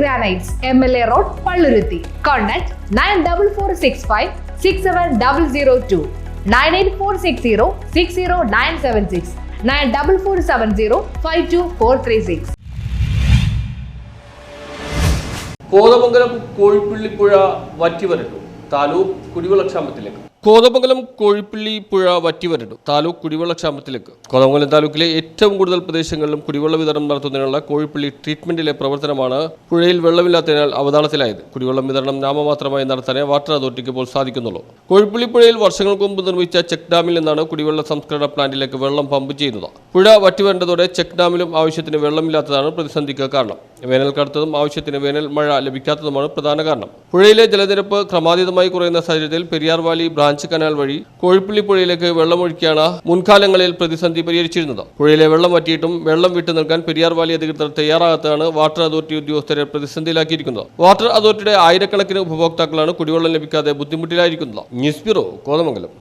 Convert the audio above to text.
Granites M L A road Palluruthy contact nine double four six five six seven double zero two nine eight four six zero six zero nine seven six nine double four seven zero five two four three six Kothamangalam Kozhippallippuzha വറ്റിവരട്ടു. Taluk കുടിവെള്ളക്ഷാമത്തിലേക്ക്. കോതമംഗലം കോഴിപ്പള്ളി പുഴ വറ്റിവരണ്ടു താലൂക്ക് കുടിവെള്ളക്ഷാമത്തിലേക്ക് കോതമംഗലം താലൂക്കിലെ ഏറ്റവും കൂടുതൽ പ്രദേശങ്ങളിലും കുടിവെള്ള വിതരണം നടത്തുന്നതിനുള്ള കോഴിപ്പള്ളി ട്രീറ്റ്മെന്റിലെ പ്രവർത്തനമാണ് പുഴയിൽ വെള്ളമില്ലാത്തതിനാൽ അവതാളത്തിലായത്. കുടിവെള്ളം വിതരണം നാമമാത്രമായി നടത്താനേ വാട്ടർ അതോറിറ്റിക്ക് ഇപ്പോൾ സാധിക്കുന്നുള്ളൂ. കോഴിപ്പള്ളി പുഴയിൽ വർഷങ്ങൾക്ക് മുമ്പ് നിർമ്മിച്ച ചെക്ക് ഡാമിൽ നിന്നാണ് കുടിവെള്ള സംസ്കരണ പ്ലാന്റിലേക്ക് വെള്ളം പമ്പ് ചെയ്യുന്നത്. പുഴ വറ്റിവരേണ്ടതോടെ ചെക്ക് ഡാമിലും ആവശ്യത്തിന് വെള്ളമില്ലാത്തതാണ് പ്രതിസന്ധിക്ക് കാരണം. വേനൽ കടുത്തതും ആവശ്യത്തിന് വേനൽ മഴ ലഭിക്കാത്തതുമാണ് പ്രധാന കാരണം. പുഴയിലെ ജലനിരപ്പ് ക്രമാതീതമായി കുറയുന്ന സാഹചര്യത്തിൽ പെരിയാർവാലി ബ്രാഞ്ച് കനാൽ വഴി കോഴിപ്പള്ളി പുഴയിലേക്ക് വെള്ളമൊഴുക്കിയാണ് മുൻകാലങ്ങളിൽ പ്രതിസന്ധി പരിഹരിച്ചിരുന്നത്. പുഴയിലെ വെള്ളം വറ്റിയിട്ടും വെള്ളം വിട്ടു നൽകാൻ പെരിയാർ വാലി അധികൃതർ തയ്യാറാകാത്തതാണ് വാട്ടർ അതോറിറ്റി ഉദ്യോഗസ്ഥരെ പ്രതിസന്ധിയിലാക്കിയിരിക്കുന്നത്. വാട്ടർ അതോറിറ്റിയുടെ ആയിരക്കണക്കിന് ഉപഭോക്താക്കളാണ് കുടിവെള്ളം ലഭിക്കാതെ ബുദ്ധിമുട്ടിലായിരിക്കുന്നത്. News bureau Kothamangalam.